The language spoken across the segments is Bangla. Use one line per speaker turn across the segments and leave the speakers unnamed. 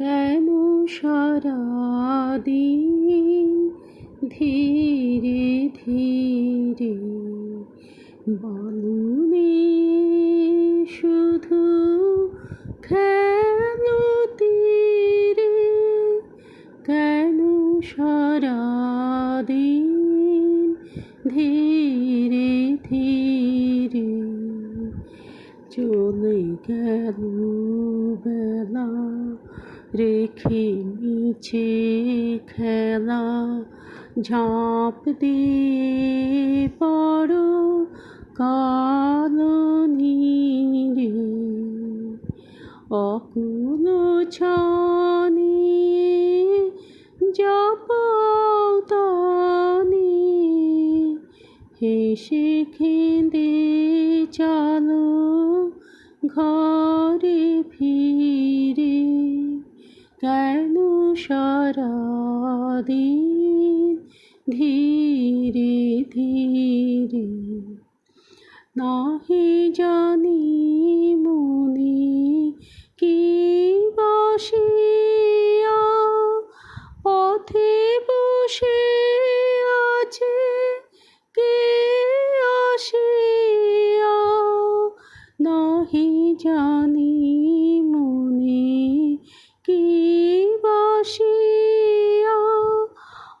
কেন সারাদিন ধীরে ধীরে বলুনি শুধু কেন তীরে? কেন সারাদিন ধীরে ধীরে? চলে গেল বেলা। রেখে মিছে খেলা, ঝাঁপ দিয়ে পড় কালো নীরে অকুল ছানি জপতানি হেসে খেঁদে চালো ঘরে। কেন সারাদিন ধীরে ধীরে নাহি জানি মনে কি বসিয়া পথে বসে আছে কে আসিয়া? নাহি জানি মনে কি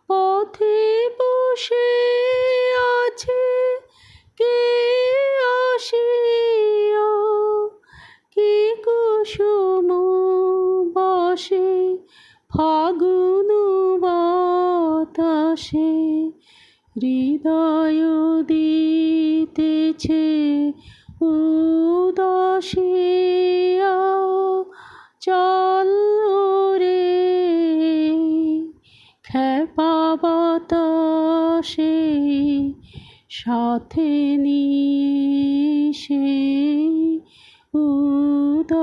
পথে বসে আছে? বসে ফাগুন বাতাসে হৃদয় দিতেছে উদাসিয়া বাতাসে সাথে নিয়ে সে উদাসীরে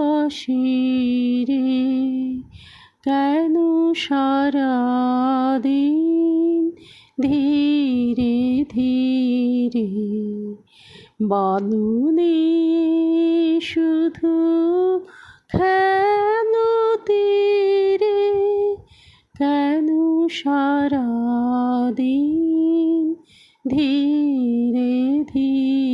কেন সারাদিন ধীরে ধীরে বালুনে শুধু কেন তীরে? কেন দিন ধীরে ধীরে